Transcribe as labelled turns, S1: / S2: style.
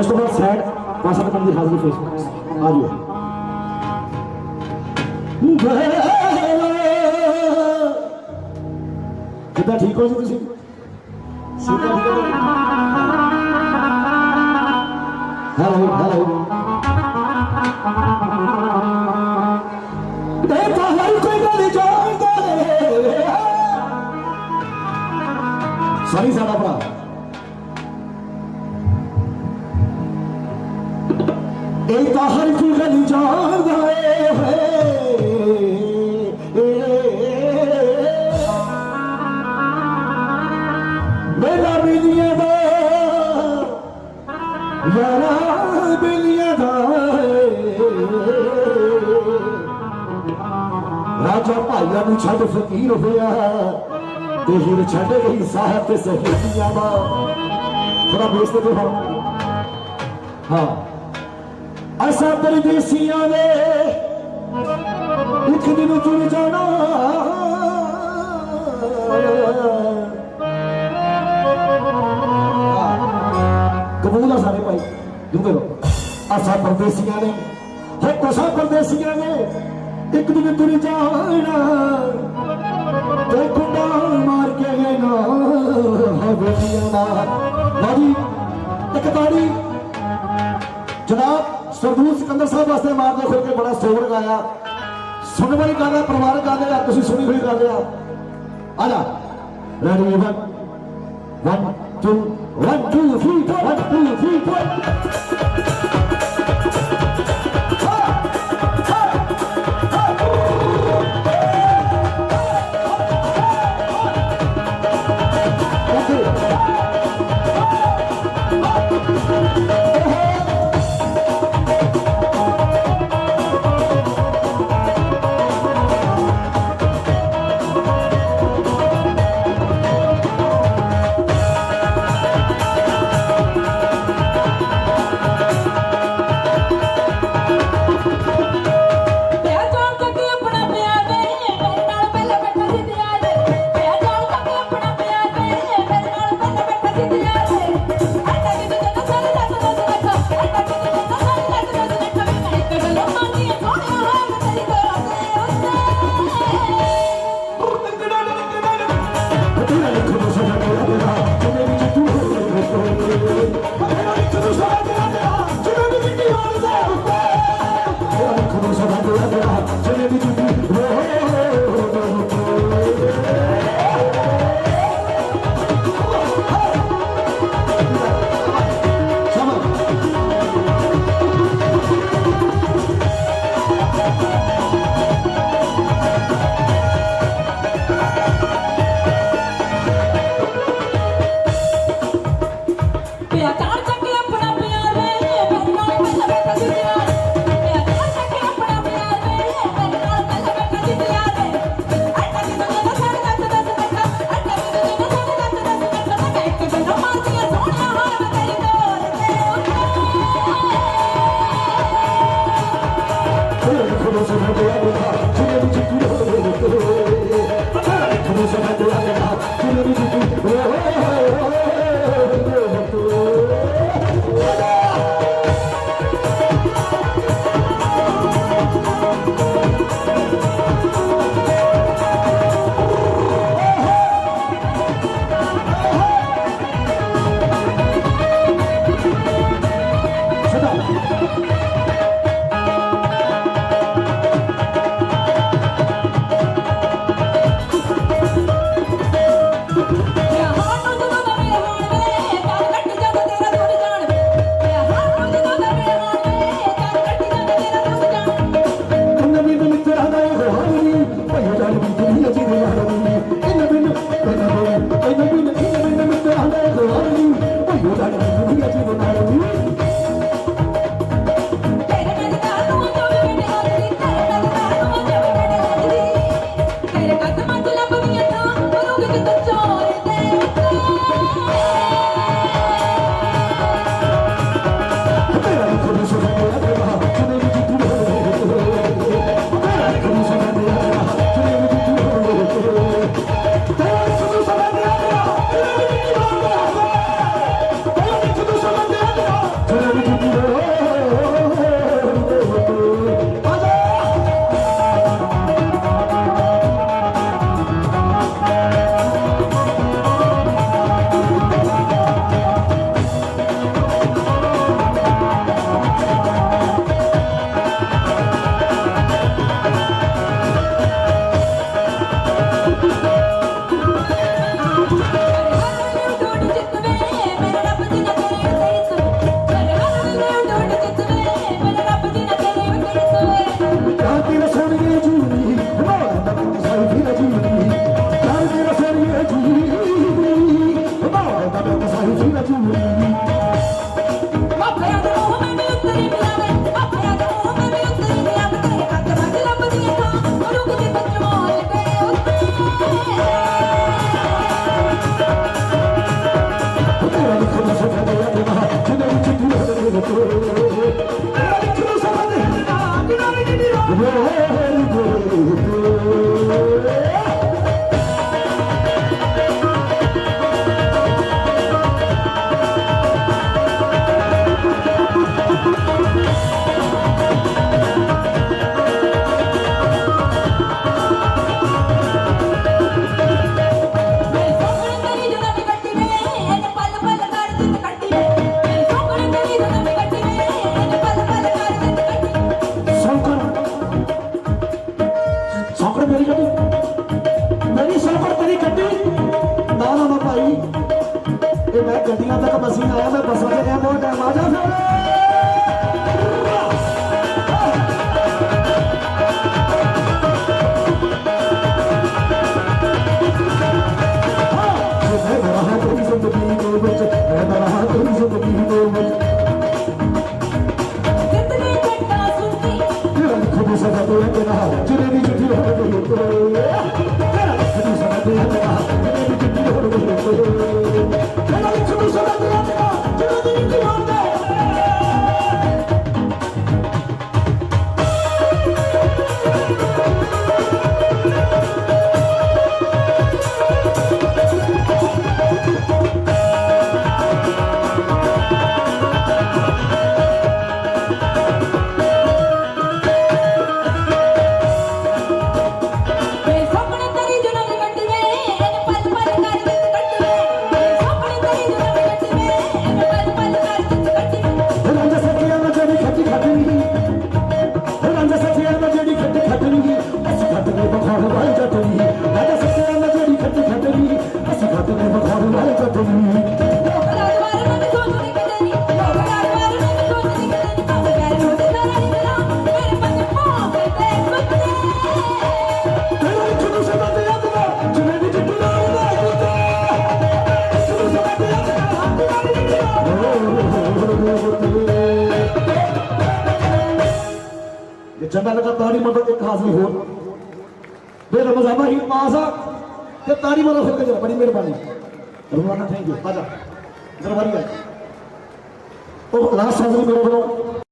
S1: उसके बाद साइड वासन मंदिर हाजिर फेस आ जाओ कितना ठीक हो जी तुम सीधा हेलो हेलो देखो हर कोई सही सारा ਦੇਤਾ ਹਰ ਕੋਈ ਗਲੀ ਜਾਣਦਾ ਏ ਮੇਰਾ ਬਿਲੀਆਂ ਦਾ ਯਾਰਾ ਬਿਲੀਆਂ ਦਾ ਰਾਜਾ ਭਾਈਆ ਨੂੰ ਛੱਡ ਫਕੀਰ ਹੋਇਆ ਤੇ ਹੀਰ ਛੱਡ ਗਈ ਸਾਹਿਬ ਤੇ ਸਹੀਆਂ ਦਾ। ਥੋੜਾ ਬੇਸਤ ਹੋ ਹਾਂ। ਅਸਾਂ ਪਰਦੇਸੀਆਂ ਨੇ ਇੱਕ ਦਿਨ ਜੁੜ ਜਾਣਾ। ਕਬੂਲ ਆ ਸਾਰੇ ਭਾਈ ਦੂਗੇ ਅਸਾਂ ਪਰਦੇਸੀਆਂ ਨੇ ਹੋ ਅਸਾਂ ਪਰਦੇਸੀਆਂ ਨੇ ਇੱਕ ਦਿਨ ਜੁੜ ਜਾਣਾ। ਤੇ ਕੁੰਡਾ ਮਾਰ ਕੇ ਗਏ ਨਾ ਹਵੇਲੀਆਂ ਦਾ ਵਾਜੀ ਇੱਕ ਤਾੜੀ। ਜਨਾਬ سردو سکندر صاحب واسطے مارنا فرق کے بڑا سوڑ گایا سننے والے گانا پروارک گا لیا تونی ہوئی گا لیا ਭਾਈ ਇਹ ਮੈਂ ਗੱਡੀਆਂ ਤੱਕ ਬਸੀ ਆਇਆ, ਮੈਂ ਬਸਾਂ ਤੇ ਰਿਹਾ ਬਹੁਤ ਟਾਈਮ ਆ ਜਾ ਫਿਰ चंगा लगा ताली मतलब एक हासिल हो। रमजाना ही पास ताली मतलब फिर जरा बड़ी मेहरबानी। रोज़ाना थैंक यू आजा, जरा बढ़िया और राज मेरे को